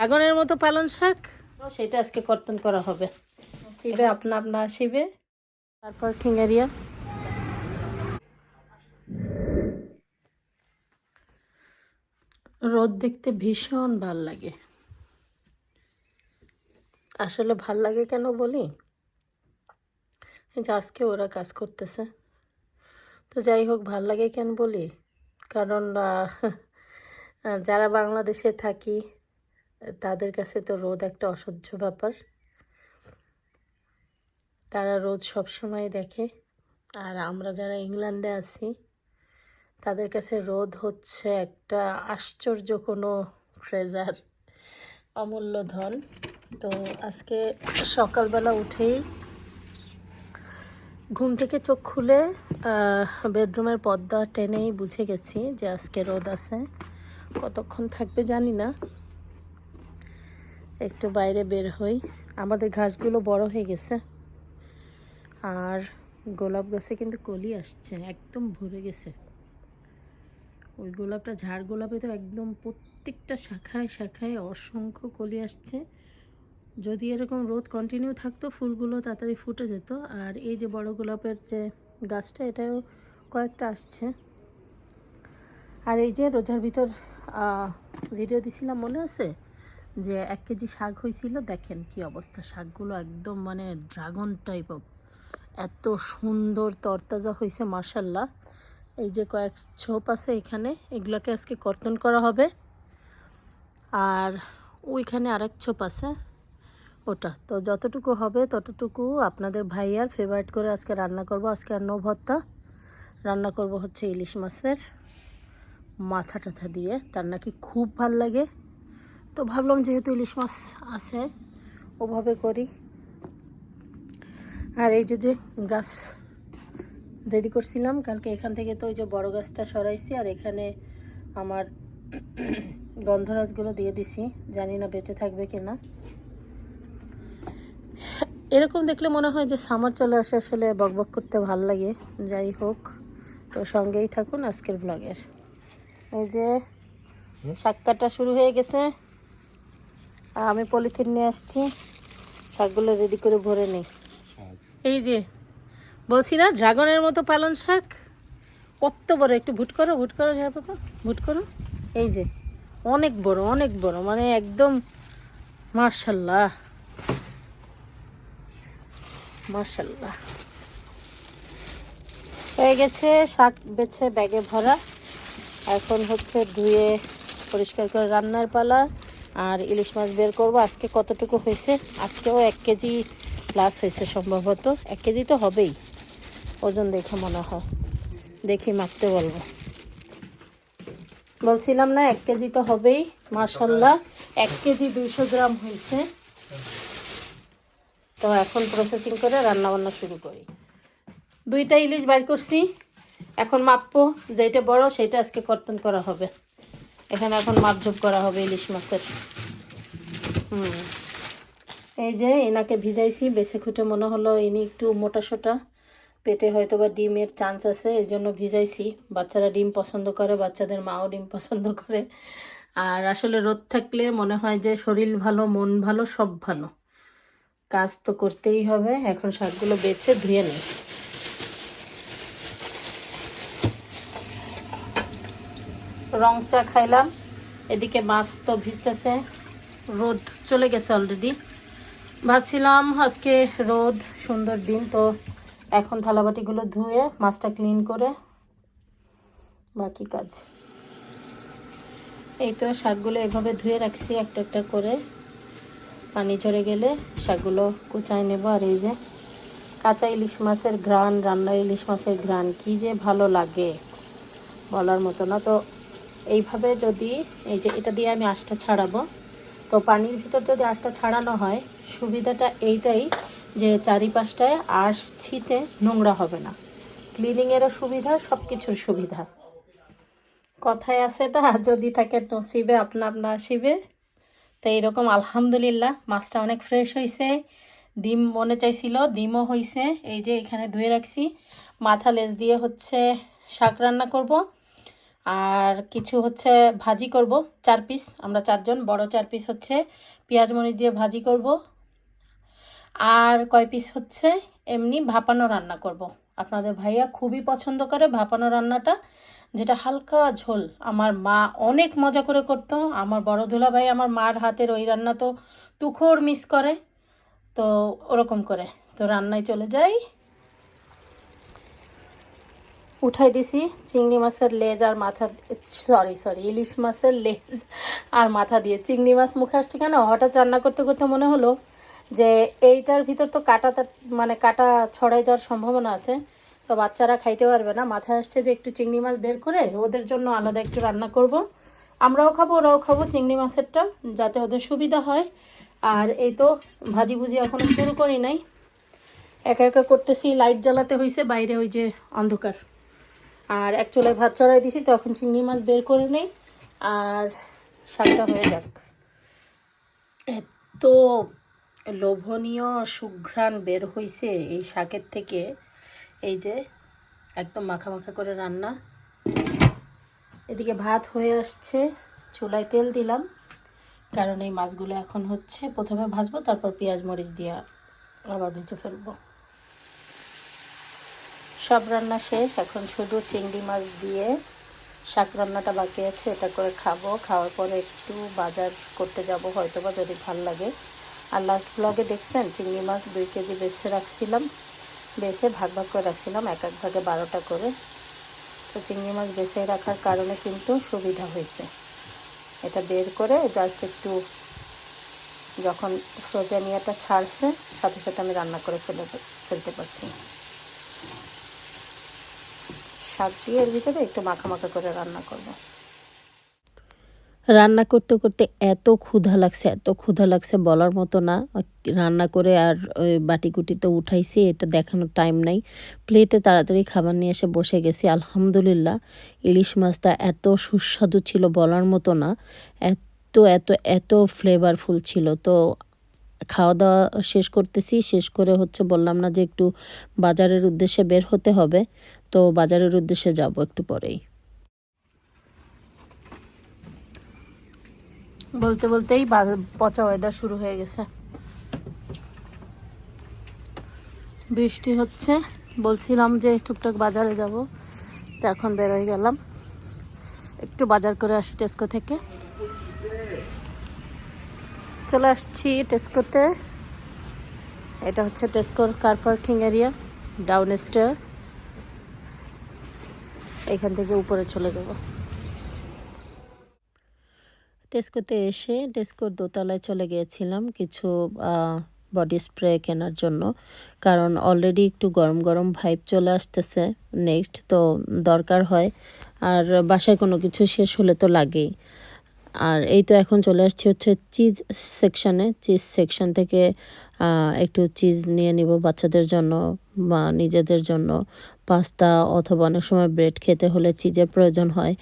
ড্রাগনের মতো পালন শাক? সেটা আজকে কর্তন করা হবে। শিবে আপনা আপনা আসিবে তারপর ঠিঙ্গারিয়া রোদ দেখতে ভীষণ ভালো লাগে। আসলে ভালো লাগে কেন বলি? যে আজকে ওরা কাজ করতেছে। তো যাই হোক ভালো লাগে কেন বলি? কারণ যারা বাংলাদেশে থাকি তাদের কাছে তো রোদ একটা অসহ্য ব্যাপার। তারা রোদ সব সময় দেখে। আর আমরা যারা ইংল্যান্ডে আছি, তাদের কাছে রোদ হচ্ছে একটা আশ্চর্য কোনো ট্রেজার অমূল্য ধন। তো আজকে সকালবেলা উঠেই ঘুম থেকে চোখ খুলে বেডরুমের পর্দা টেনেই বুঝে গেছি যে আজকে রোদ আছে। কতক্ষণ থাকবে জানি না। একটু বাইরে বের হই। আমাদের ঘাসগুলো বড় হয়ে গেছে। আর গোলাপ গাছে কিন্তু কলি আসছে, একদম ভরে গেছে। ওই গোলাপটা, ঝাড় গোলাপে তো একদম প্রত্যেকটা শাখায় শাখায় অসংখ্য কলি আসছে। যদি এরকম রোদ কন্টিনিউ থাকতো, ফুলগুলো তাড়াতাড়ি ফুটে যেত। আর এই যে বড় গোলাপের যে গাছটা, এটাও কয়েকটা আসছে। আর এই যে রোজার ভিতর ভিডিও দিছিলাম, মনে আছে? যে এক কেজি শাক হয়েছিল দেখেন কি অবস্থা। শাকগুলো একদম মানে ড্রাগন টাইপ অফ এত সুন্দর তরতাজা হয়েছে মার্শাল্লাহ এই যে কয়েক ছোপ আছে এখানে, এগুলোকে আজকে কর্তন করা হবে। আর ওইখানে আরেক ছোপ আছে, ওটা। তো যতটুকু হবে ততটুকু আপনাদের ভাইয়ার ফেভারিট করে আজকে রান্না করব। আজকে আর নো ভর্তা রান্না করব হচ্ছে ইলিশ মাছের মাথা টাথা দিয়ে। তার নাকি খুব ভালো লাগে। তো ভাবলাম যেহেতু ইলিশ মাছ আছে ওভাবে করি। আর এই যে যে গাছ রেডি করছিলাম কালকে এখান থেকে তো ওই যে বড় গাছটা সরাইছি আর এখানে আমার গন্ধরাজগুলো দিয়ে দিছি। জানি না বেঁচে থাকবে কিনা। এরকম দেখলে মনে হয় যে সামার চলে আসে আসলে বকবক করতে ভালো লাগে। যাই হোক তো সঙ্গেই থাকুন আজকের ব্লগের এই যে শাক কাটা শুরু হয়ে গেছে। আর আমি পলিথিন নিয়ে আসছি। শাকগুলো রেডি করে ভরে নেই। এই যে, বলছি না, ড্রাগনের মতো পালন শাক? কত বড়, একটু ভুট করো ভুট করো হ্যাঁ বাবা ভুট করো। এই যে, অনেক বড় অনেক বড় মানে একদম মার্শাল্লাহ মার্শাল্লাহ হয়ে গেছে, শাক বেছে ব্যাগে ভরা। এখন হচ্ছে ধুয়ে পরিষ্কার করে রান্নার পালা। আর ইলিশ মাছ বের করব। আজকে কতটুকু হয়েছে? আজকেও এক কেজি প্লাস হয়েছে সম্ভবত। এক কেজি তো হবেই। ওজন দেখে মনে হয়। দেখি মাপতে বলব। বলছিলাম না, এক কেজি তো হবেই মার্শাল্লাহ এক কেজি দুইশো গ্রাম হয়েছে। তো এখন প্রসেসিং করে রান্না বান্না শুরু করি। দুইটা ইলিশ বাইর করছি। এখন মাপবো যেটা বড় সেটা আজকে কর্তন করা হবে। এখানে এখন মাপঝোপ করা হবে, ইলিশ মাছের। হুম। এই যে এনাকে ভিজাইছি বেছে খুঁটে মনে হলো ইনি একটু মোটা সোটা। পেটে হয়তো বা ডিমের চান্স আছে, এই জন্য ভিজাইছি। বাচ্চারা ডিম পছন্দ করে, বাচ্চাদের মাও ডিম পছন্দ করে। আর আসলে রোদ থাকলে মনে হয় যে শরীর ভালো, মন ভালো, সব ভালো। কাজ তো করতেই হবে, এখন শাকগুলো বেছে ধুয়ে নিই। রং চা খাইলাম। এদিকে মাছ তো ভিজতেছে, রোদ চলে গেছে অলরেডি ভাবছিলাম আজকে রোদ, সুন্দর দিন, তো এখন থালাবাটিগুলো ধুয়ে মাছটা ক্লিন করে বাকি কাজ। এই তো শাকগুলো এভাবে ধুয়ে রাখছি একটা একটা করে। পানি ঝরে গেলে শাকগুলো কুচায় নেব আর এই যে কাঁচা ইলিশ মাছের ঘ্রাণ, রান্নার ইলিশ মাছের ঘ্রাণ, কি যে ভালো লাগে বলার মতো না। তো এইভাবে যদি এই যে এটা দিয়ে আমি আঁশটা ছাড়াবো, তো পানির ভিতর যদি আঁশটা ছাড়ানো হয়, সুবিধাটা এইটাই যে চারিপাশটায় আঁশ ছিটে নোংরা হবে না। ক্লিনিংয়েরও সুবিধা সব কিছুর সুবিধা। কথায় আছে না, যদি থাকে নসিবে, আপনা আপনা আসিবে। তো এইরকম আলহামদুলিল্লাহ, মাছটা অনেক ফ্রেশ হয়েছে ডিম মনে চাইছিল, ডিমও হয়েছে এই যে এখানে ধুয়ে রাখছি। মাথা লেজ দিয়ে হচ্ছে শাক রান্না করব। আর কিছু হচ্ছে ভাজি করব, চার পিস আমরা চারজন, বড় চার পিস হচ্ছে পেঁয়াজ মরিচ দিয়ে ভাজি করব। আর কয় পিস হচ্ছে এমনি ভাপানো রান্না করব। আপনাদের ভাইয়া খুবই পছন্দ করে ভাপানো রান্নাটা, যেটা হালকা ঝোল। আমার মা অনেক মজা করে করতো। আমার বড় ধুলা ভাই আমার মার হাতের ওই রান্না তো তুখোর মিস করে। তো ওরকম করে। তো রান্নায় চলে যাই। উঠাই দিছি, চিংড়ি মাছের লেজ আর মাথা সরি সরি ইলিশ মাছের লেজ আর মাথা দিয়ে। চিংড়ি মাছ মুখে আসছে কেন? হঠাৎ রান্না করতে করতে মনে হলো যে এইটার ভিতর তো কাটা মানে কাটা ছড়াই যাওয়ার সম্ভাবনা আছে, তো বাচ্চারা খাইতে পারবে না। মাথায় আসছে যে একটু চিংড়ি মাছ বের করে ওদের জন্য আলাদা একটু রান্না করব। আমরাও খাব, ওরাও খাব চিংড়ি মাছেরটা, যাতে ওদের সুবিধা হয়। আর এই তো ভাজি ভুজি এখনও শুরু করি নাই। একা একা করতেছি, লাইট জ্বালাতে হয়েছে বাইরে ওই যে অন্ধকার। আর এক চুলায় ভাত চড়াই দিছি, তো এখন চিংড়ি মাছ বের করে নেই। আর শাকটা হয়ে যাক। এত লোভনীয় সুঘ্রাণ বের হয়েছে এই শাকের থেকে। এই যে, একদম মাখা মাখা করে রান্না। এদিকে ভাত হয়ে আসছে, চুলায় তেল দিলাম। কারণ এই মাছগুলো এখন হচ্ছে, প্রথমে ভাজবো, তারপর পেঁয়াজ মরিচ দিয়ে আবার ভেজে ফেলব। সব রান্না শেষ, এখন শুধু চিংড়ি মাছ দিয়ে শাক রান্নাটা বাকি আছে, এটা করে খাব। খাওয়ার পরে একটু বাজার করতে যাব হয়তো বা যদি ভালো লাগে। আর লাস্ট ব্লগে দেখছেন, চিংড়ি মাছ দুই কেজি বেছে রাখছিলাম। বেছে ভাগ ভাগ করে রাখছিলাম, এক এক ভাগে বারোটা করে। তো চিংড়ি মাছ বেছে রাখার কারণে কিন্তু সুবিধা হয়েছে। এটা বের করে জাস্ট একটু যখন ফ্রোজেনিয়াটা ছাড়ছে, সাথে সাথে আমি রান্না করে ফেলে ফেলতে পারছি। শাক দিয়ে এর ভিতরে একটু মাখা মাখা করে রান্না করব। রান্না করতে করতে এত ক্ষুধা লাগছে, এত ক্ষুধা লাগছে বলার মতো না। রান্না করে আর বাটিকুটিতে উঠাইছি, এটা দেখানোর টাইম নাই। প্লেটে তাড়াতাড়ি খাবার নিয়ে এসে বসে গেছি, আলহামদুলিল্লাহ। ইলিশ মাছটা এত সুস্বাদু ছিল বলার মতো না। এত এত এত ফ্লেভারফুল ছিল। তো খাওয়া দাওয়া শেষ করতেছি। শেষ করে হচ্ছে বললাম না যে একটু বাজারের উদ্দেশ্যে বের হতে হবে। তো বাজারের উদ্দেশ্যে যাব একটু পরেই। বলতে বলতেই পচা ওয়েদার শুরু হয়ে গেছে। বৃষ্টি হচ্ছে। বলছিলাম যে টুকটাক বাজারে যাব। তো এখন বেরোয় গেলাম। একটু বাজার করে আসি টেস্কো থেকে। চলে আসছি টেস্কোতে এটা হচ্ছে টেস্কোর car parking area down stair এখান থেকে উপরে চলে যাব। টেস্কোতে এসে টেস্কোর দোতলায় চলে গিয়েছিলাম কিছু বডি স্প্রে কেনার জন্য। কারণ অলরেডি একটু গরম গরম ভাইব চলে আসতেছে নেক্সট তো দরকার হয়। আর বাসায় কোনো কিছু শেষ হলে তো লাগেই। আর এই তো এখন চলে আসছি হচ্ছে চিজ সেকশানে চিজ সেকশন থেকে একটু চিজ নিয়ে নিব বাচ্চাদের জন্য বা নিজেদের জন্য। পাস্তা অথবা অনেক সময় ব্রেড খেতে হলে চিজের প্রয়োজন হয়।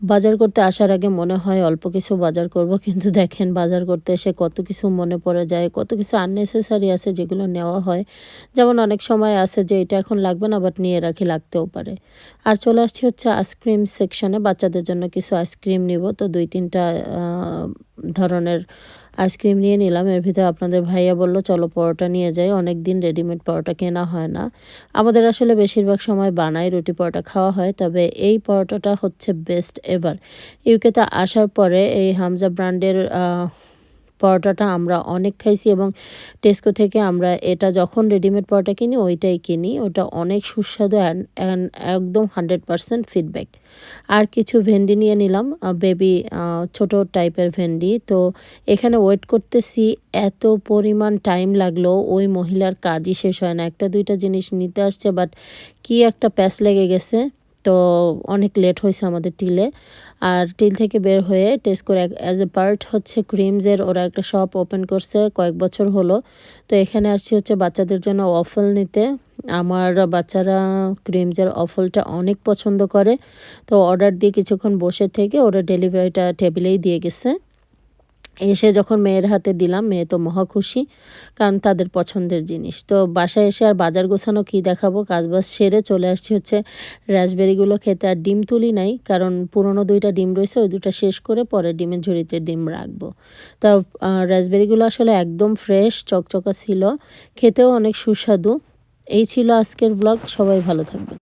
বাজার করতে আসার আগে মনে হয় অল্প কিছু বাজার করব, কিন্তু দেখেন বাজার করতে এসে কত কিছু মনে পড়ে যায়, কত কিছু আননেসেসারি আছে যেগুলো নেওয়া হয়। যেমন অনেক সময় আছে যে এটা এখন লাগবে না বাট নিয়ে রাখি, লাগতেও পারে। আর চলে আসছি হচ্ছে আইসক্রিম সেকশনে বাচ্চাদের জন্য কিছু আইসক্রিম নিব। তো দুই তিনটা ধরনের আইসক্রিম নিয়ে নিলাম। এর ভিতরে আপনাদের ভাইয়া বলল, চলো পরোটা নিয়ে যাই অনেক দিন রেডিমেড পরোটা কেনা হয় না। আমাদের আসলে বেশিরভাগ সময় বানাই রুটি পরোটা খাওয়া হয়, তবে এই পরোটাটা হচ্ছে বেস্ট এভার ইউকেতে আসার পরে এই হামজা ব্র্যান্ডের পরোটাটা আমরা অনেক খাইছি এবং টেস্কো থেকে আমরা এটা যখন রেডিমেড পরোটা কিনি, ওইটাই কিনি। ওটা অনেক সুস্বাদু অ্যান্ড একদম হান্ড্রেড পারসেন্ট ফিডব্যাক আর কিছু ভেন্ডি নিয়ে নিলাম বেবি ছোট টাইপের ভেন্ডি। তো এখানে ওয়েট করতেছি, এত পরিমাণ টাইম লাগল, ওই মহিলার কাজই শেষ হয় না। একটা দুইটা জিনিস নিতে আসছে বাট কি একটা প্যাস লেগে গেছে। তো অনেক লেট হয়েছে আমাদের টিলে আর টিল থেকে বের হয়ে টেস্ট করে অ্যাজ এ পার্ট হচ্ছে ক্রিমসের ওরা একটা শপ ওপেন করছে কয়েক বছর হলো। তো এখানে আসছি হচ্ছে বাচ্চাদের জন্য অফল নিতে। আমার বাচ্চারা ক্রিমসের অফলটা অনেক পছন্দ করে। তো অর্ডার দিয়ে কিছুক্ষণ বসে থেকে ওরা ডেলিভারিটা টেবিলেই দিয়ে গেছে। এসে যখন মেয়ের হাতে দিলাম, মেয়ে তো মহা খুশি, কারণ তাদের পছন্দের জিনিস। তো বাসায় এসে আর বাজার গোছানো কী দেখাবো? কাজবাজ সেরে চলে আসছি হচ্ছে রাসবেরিগুলো খেতে। আর ডিম তুলি নাই, কারণ পুরনো দুইটা ডিম রয়েছে, ওই দুটা শেষ করে পরে ডিমের ঝুড়িতে ডিম রাখব। তা রাসবেরিগুলো আসলে একদম ফ্রেশ, চকচকা ছিল। খেতেও অনেক সুস্বাদু। এই ছিল আজকের ব্লগ, সবাই ভালো থাকবেন।